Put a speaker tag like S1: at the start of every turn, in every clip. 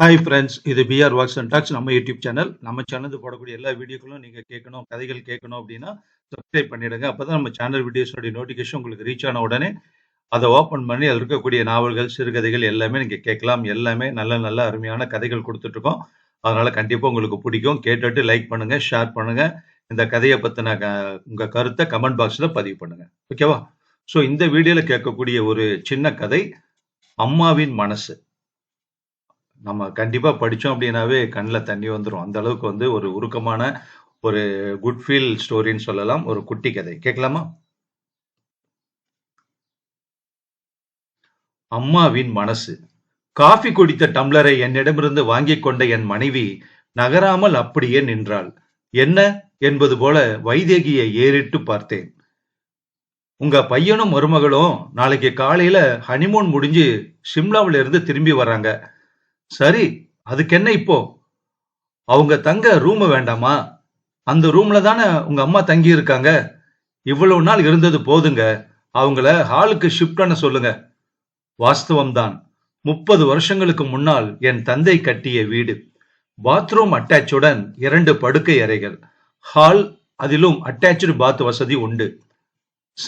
S1: Hi friends இது PR walks and talks நம்ம YouTube channel நம்ம சேனலுக்கு போடக்கூடிய எல்லா வீடியோக்களும் நீங்கள் கேட்கணும் கதைகள் கேட்கணும் அப்படின்னா சப்ஸ்கிரைப் பண்ணிடுங்க. அப்போ தான் நம்ம சேனல் வீடியோஸோடைய நோட்டிஃபிகேஷன் உங்களுக்கு ரீச் ஆன உடனே அதை ஓப்பன் பண்ணி அதில் இருக்கக்கூடிய நாவல்கள் சிறுகதைகள் எல்லாமே நீங்கள் கேட்கலாம். எல்லாமே நல்ல நல்ல அருமையான கதைகள் கொடுத்துட்ருக்கோம். அதனால் கண்டிப்பாக உங்களுக்கு பிடிக்கும். கேட்டுட்டு லைக் பண்ணுங்கள் ஷேர் பண்ணுங்கள் இந்த கதையை பற்றின க உங்கள் கருத்தை கமெண்ட் பாக்ஸில் பதிவு பண்ணுங்கள் ஓகேவா ஸோ இந்த வீடியோவில் கேட்கக்கூடிய ஒரு சின்ன கதை அம்மாவின் மனசு. நம்ம கண்டிப்பா படிச்சோம் அப்படின்னாவே கண்ணில் தண்ணி வந்துடும் அந்த அளவுக்கு வந்து ஒரு உருக்கமான ஒரு குட் ஃபீல் ஸ்டோரின்னு சொல்லலாம். ஒரு குட்டி கதை. கேட்கலாமா? அம்மாவின் மனசு. காஃபி குடித்த டம்ளரை என்னிடமிருந்து வாங்கி கொண்ட என் மனைவி நகராமல் அப்படியே நின்றாள். என்ன? என்பது போல வைதேகியை ஏறிட்டு பார்த்தேன். உங்க பையனும் மருமகளும் நாளைக்கு காலையில ஹனிமூன் முடிஞ்சு சிம்லாவில இருந்து திரும்பி வர்றாங்க. சரி அதுக்கு என்ன இப்போ? அவங்க தங்க ரூம் வேண்டாமா? அந்த ரூம்ல தானே உங்க அம்மா தங்கி இருக்காங்க இவ்வளவு நாள் இருந்தது போதுங்க. அவங்கள ஹாலுக்கு ஷிஃப்ட் பண்ண சொல்லுங்க. வாஸ்தவம்தான். முப்பது வருஷங்களுக்கு முன்னால் என் தந்தை கட்டிய வீடு. பாத்ரூம் அட்டாச்சுடன் இரண்டு படுக்கை அறைகள். ஹால் அதிலும் அட்டாச்சு பாத் வசதி உண்டு.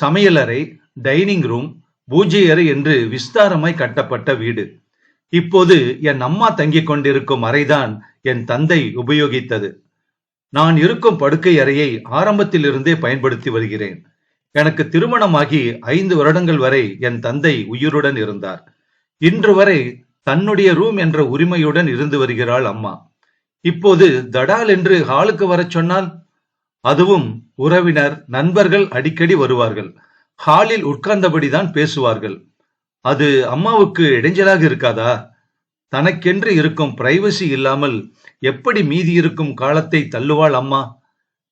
S1: சமையலறை டைனிங் ரூம் பூஜை அறை என்று விஸ்தாரமாய் கட்டப்பட்ட வீடு. இப்போது என் அம்மா தங்கிக் கொண்டிருக்கும் அறைதான் என் தந்தை உபயோகித்தது. நான் இருக்கும் படுக்கை அறையை ஆரம்பத்தில் இருந்தே பயன்படுத்தி வருகிறேன். எனக்கு திருமணமாகி ஐந்து வருடங்கள் வரை என் தந்தை உயிருடன் இருந்தார். இன்று வரை தன்னுடைய ரூம் என்ற உரிமையுடன் இருந்து வருகிறாள் அம்மா. இப்போது தடால் என்று ஹாலுக்கு வரச் சொன்னால் அதுவும் உறவினர் நண்பர்கள் அடிக்கடி வருவார்கள். ஹாலில் உட்கார்ந்தபடிதான் பேசுவார்கள். அது அம்மாவுக்கு இடைஞ்சலாக இருக்காதா? தனக்கென்று இருக்கும் பிரைவசி இல்லாமல் எப்படி மீதி இருக்கும் காலத்தை தள்ளுவாள் அம்மா?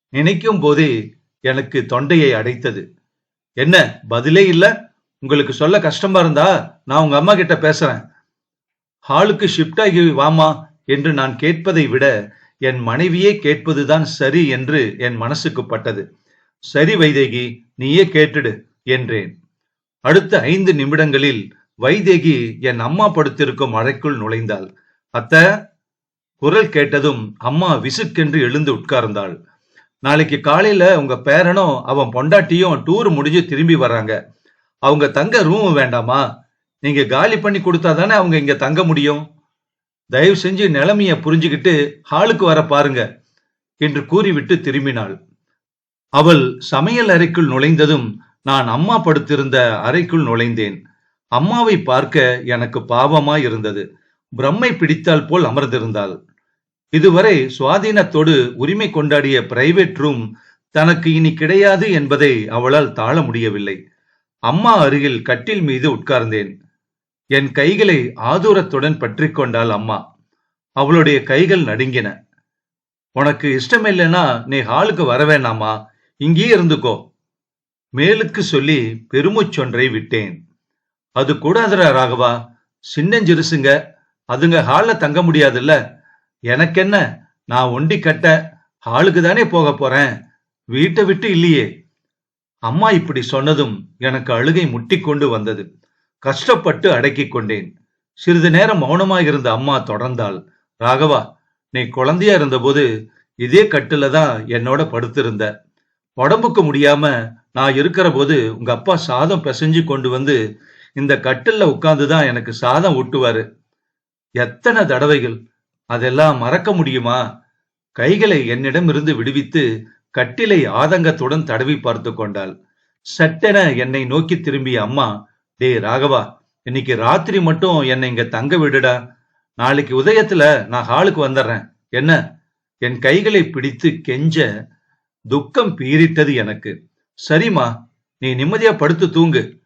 S1: நினைக்கும் போதே எனக்கு தொண்டையை அடைத்தது. என்ன பதிலே இல்ல? உங்களுக்கு சொல்ல கஷ்டமா இருந்தா நான் உங்க அம்மா கிட்ட பேசுறேன். ஹாலுக்கு ஷிஃப்ட் ஆகி வாமா என்று நான் கேட்பதை விட என் மனைவியே கேட்பதுதான் சரி என்று என் மனசுக்கு பட்டது. சரி வைதேகி நீயே கேட்டுடு என்றேன். அடுத்த ஐந்து நிமிடங்களில் வைதேகி என் அம்மா படுத்திருக்கும் அறைக்குள் நுழைந்தாள். அத்த குரல் கேட்டதும் அம்மா விசுக்கென்று எழுந்து உட்கார்ந்தாள். நாளைக்கு காலையில உங்க பேரனும் அவன் பொண்டாட்டியும் டூர் முடிஞ்சு திரும்பி வர்றாங்க. அவங்க தங்க ரூம் வேண்டாமா? நீங்க காலி பண்ணி கொடுத்தா தானே அவங்க இங்க தங்க முடியும்? தயவு செஞ்சு நிலைமைய புரிஞ்சுக்கிட்டு ஹாலுக்கு வர பாருங்க. என்று கூறிவிட்டு திரும்பினாள். அவள் சமையல் அறைக்குள் நுழைந்ததும் நான் அம்மா படுத்திருந்த அறைக்குள் நுழைந்தேன். அம்மாவை பார்க்க எனக்கு பாவமாய் இருந்தது. பிரம்மை பிடித்தால் போல் அமர்ந்திருந்தாள். இதுவரை சுவாதீனத்தோடு உரிமை கொண்டாடிய பிரைவேட் ரூம் தனக்கு இனி கிடையாது என்பதை அவளால் தாழ முடியவில்லை. அம்மா அருகில் கட்டில் மீது உட்கார்ந்தேன். என் கைகளை ஆதூரத்துடன் பற்றி கொண்டாள் அம்மா. அவளுடைய கைகள் நடுங்கின. உனக்கு இஷ்டமில்லைன்னா நீ ஹாலுக்கு வர வேணாமா? இங்கேயே இருந்துக்கோ. மேலுக்கு சொல்லி பெருமுச்சொன்றை விட்டேன். அது கூடாதுடா ராகவா சின்னஞ்சிறுசுங்க அதுங்க ஹால்ல தங்க முடியாதுல்ல? எனக்கென்ன? நான் ஒண்டி கட்ட ஹாலுக்கு தானே போக போறேன்? வீட்டை விட்டு இல்லையே. அம்மா இப்படி சொன்னதும் எனக்கு அழுகை முட்டி கொண்டு வந்தது. கஷ்டப்பட்டு அடக்கி கொண்டேன். சிறிது நேரம் மௌனமாக இருந்த அம்மா தொடர்ந்தாள். ராகவா நீ குழந்தையா இருந்தபோது இதே கட்டுல தான் என்னோட படுத்திருந்த. உடம்புக்கு முடியாம நான் இருக்கிற போது உங்க அப்பா சாதம் பிசைஞ்சு கொண்டு வந்து இந்த கட்டில்ல உட்கார்ந்துதான் எனக்கு சாதம் ஊட்டுவாரு. எத்தனை தடவைகள் அதெல்லாம் மறக்க முடியுமா? கைகளை என்னிடம் இருந்து விடுவித்து கட்டிலை ஆதங்கத்துடன் தடவி பார்த்து கொண்டாள். சட்டென என்னை நோக்கி திரும்பிய அம்மா டே ராகவா இன்னைக்கு ராத்திரி மட்டும் என்னை இங்க தங்க விடுடா. நாளைக்கு உதயத்துல நான் ஹாலுக்கு வந்துடுறேன் என்ன? என் கைகளை பிடித்து கெஞ்ச துக்கம் பீரிட்டது எனக்கு. சரிம்மா நீ நிம்மதியா படுத்து தூங்கு.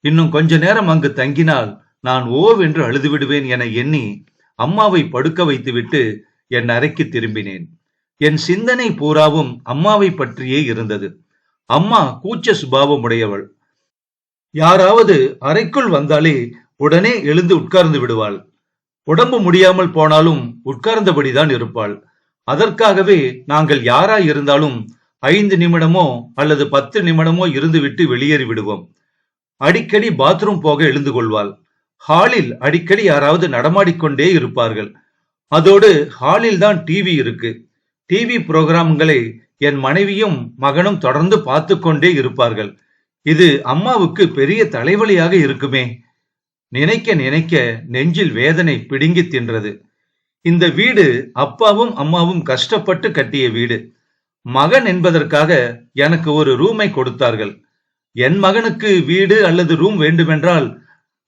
S1: இன்னும் கொஞ்ச நேரம் அங்கு தங்கினால் நான் ஓவென்று அழுது விடுவேன் என எண்ணி அம்மாவை படுக்க வைத்துவிட்டு என் அறைக்கு திரும்பினேன். என் சிந்தனை பூராவும் அம்மாவை பற்றியே இருந்தது. அம்மா கூச்ச சுபாவம் உடையவள். யாராவது அறைக்குள் வந்தாலே உடனே எழுந்து உட்கார்ந்து விடுவாள். உடம்பு முடியாமல் போனாலும் உட்கார்ந்தபடிதான் இருப்பாள். அதற்காகவே நாங்கள் யாரா இருந்தாலும் ஐந்து நிமிடமோ அல்லது பத்து நிமிடமோ இருந்துவிட்டு வெளியேறி விடுவோம். அடிக்கடி பாத்ரூம் போக எழுந்து கொள்வாள். ஹாலில் அடிக்கடி யாராவது நடமாடிக்கொண்டே இருப்பார்கள். அதோடு ஹாலில் தான் டிவி இருக்கு. டிவி புரோகிராம்களை என் மனைவியும் மகனும் தொடர்ந்து பார்த்து கொண்டே இருப்பார்கள். இது அம்மாவுக்கு பெரிய தலைவலியாக இருக்குமே. நினைக்க நினைக்க நெஞ்சில் வேதனை பிடுங்கி தின்றது. இந்த வீடு அப்பாவும் அம்மாவும் கஷ்டப்பட்டு கட்டிய வீடு. மகன் என்பதற்காக எனக்கு ஒரு ரூமை கொடுத்தார்கள். என் மகனுக்கு வீடு அல்லது ரூம் வேண்டுமென்றால்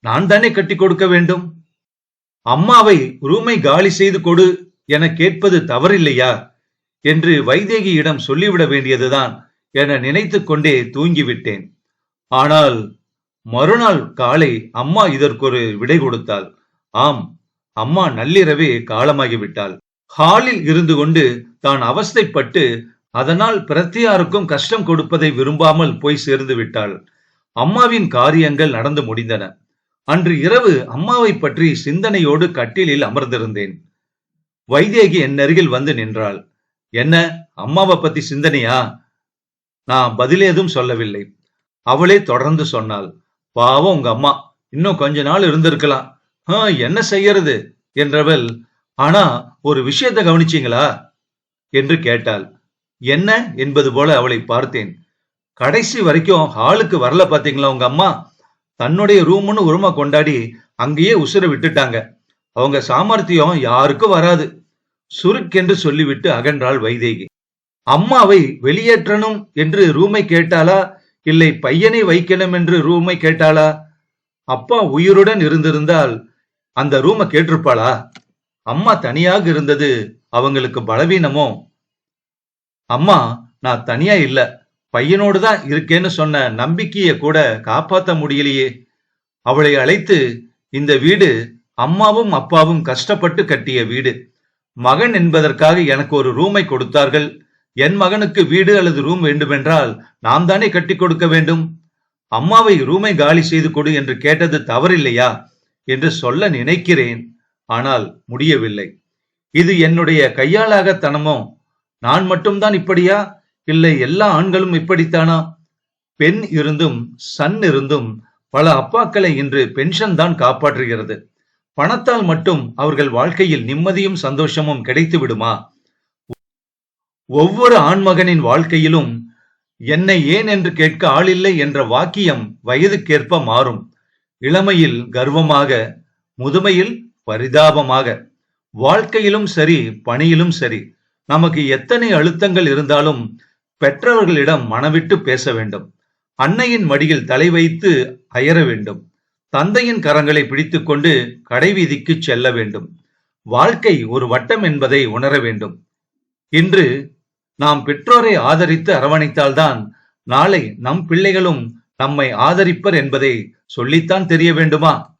S1: நான் தானே கட்டி கொடுக்க வேண்டும்? அம்மாவை ரூமை காலி செய்து கொடு என கேட்பது தவறில்லையா? என்று வைதேகியிடம் சொல்லிவிட வேண்டியதுதான் என நினைத்து கொண்டே தூங்கிவிட்டேன். ஆனால் மறுநாள் காலை அம்மா இதற்கொரு விடை கொடுத்தாள். ஆம் அம்மா நள்ளிரவே காலமாகிவிட்டாள். ஹாலில் இருந்து கொண்டு தான் அவஸ்தைப்பட்டு அதனால் பிரத்தியாருக்கும் கஷ்டம் கொடுப்பதை விரும்பாமல் போய் சேர்ந்து விட்டாள். அம்மாவின் காரியங்கள் நடந்து முடிந்தன. அன்று இரவு அம்மாவை பற்றி சிந்தனையோடு கட்டிலில் அமர்ந்திருந்தேன். வைதேகி என் அருகில் வந்து நின்றாள். என்ன அம்மாவை பத்தி சிந்தனையா? நான் பதிலேதும் சொல்லவில்லை. அவளே தொடர்ந்து சொன்னாள். பாவம் உங்க அம்மா. இன்னும் கொஞ்ச நாள் இருந்திருக்கலாம். "ஆ, என்ன செய்யறது? என்றவள் ஆனா ஒரு விஷயத்தை கவனிச்சீங்களா? என்று கேட்டாள். என்ன என்பது போல அவளை பார்த்தேன். கடைசி வரைக்கும் ஹாலுக்கு வரல பாத்தீங்களா உங்க அம்மா? தன்னுடைய ரூம்னு உரிமை கொண்டாடி அங்கேயே உசுர விட்டுட்டாங்க. அவங்க சாமர்த்தியம் யாருக்கும் வராது. சுருக்கென்று சொல்லிவிட்டு அகன்றாள் வைதேகி. அம்மாவை வெளியேற்றணும் என்று ரூமை கேட்டாளா? இல்லை பையனை வைக்கணும் என்று ரூமை கேட்டாளா? அப்பா உயிருடன் இருந்திருந்தால் அந்த ரூமை கேட்டிருப்பாளா? அம்மா தனியாக இருந்தது அவங்களுக்கு பலவீனமோ? அம்மா நான் தனியா இல்ல. பையனோடு தான் இருக்கேன்னு சொன்ன நம்பிக்கையை கூட காப்பாத்த முடியலையே. அவளை அழைத்து இந்த வீடு அம்மாவும் அப்பாவும் கஷ்டப்பட்டு கட்டிய வீடு. மகன் என்பதற்காக எனக்கு ஒரு ரூமை கொடுத்தார்கள். என் மகனுக்கு வீடு அல்லது ரூம் வேண்டுமென்றால் நாம் தானே கட்டி கொடுக்க வேண்டும்? அம்மாவை ரூமை காலி செய்து கொடு என்று கேட்டது தவறில்லையா என்று சொல்ல நினைக்கிறேன். ஆனால் முடியவில்லை. இது என்னுடைய கையாளாகத்தனமோ நான் மட்டும்தான் இப்படியா? இல்லை எல்லா ஆண்களும் இப்படித்தானா? பெண் இருந்தும் சன் இருந்தும் பல அப்பாக்களை இன்று பென்ஷன் தான் காப்பாற்றுகிறது. பணத்தால் மட்டும் அவர்கள் வாழ்க்கையில் நிம்மதியும் சந்தோஷமும் கிடைத்து விடுமா? ஒவ்வொரு ஆண்மகனின் வாழ்க்கையிலும் என்னை ஏன் என்று கேட்க ஆளில்லை என்ற வாக்கியம் வயதுக்கேற்ப மாறும். இளமையில் கர்வமாக முதுமையில் பரிதாபமாக. வாழ்க்கையிலும் சரி பணியிலும் சரி. நமக்கு எத்தனை அழுத்தங்கள் இருந்தாலும் பெற்றவர்களிடம் மனவிட்டு பேச வேண்டும். அன்னையின் மடியில் தலை வைத்து அயர வேண்டும். தந்தையின் கரங்களை பிடித்துக்கொண்டு கடைவீதிக்கு செல்ல வேண்டும். வாழ்க்கை ஒரு வட்டம் என்பதை உணர வேண்டும். இன்று நாம் பெற்றோரை ஆதரித்து அரவணைத்தால்தான் நாளை நம் பிள்ளைகளும் நம்மை ஆதரிப்பர் என்பதை சொல்லித்தான் தெரிய வேண்டுமா?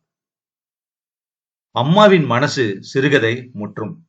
S1: அம்மாவின் மனசு சிறுகதை முற்றும்.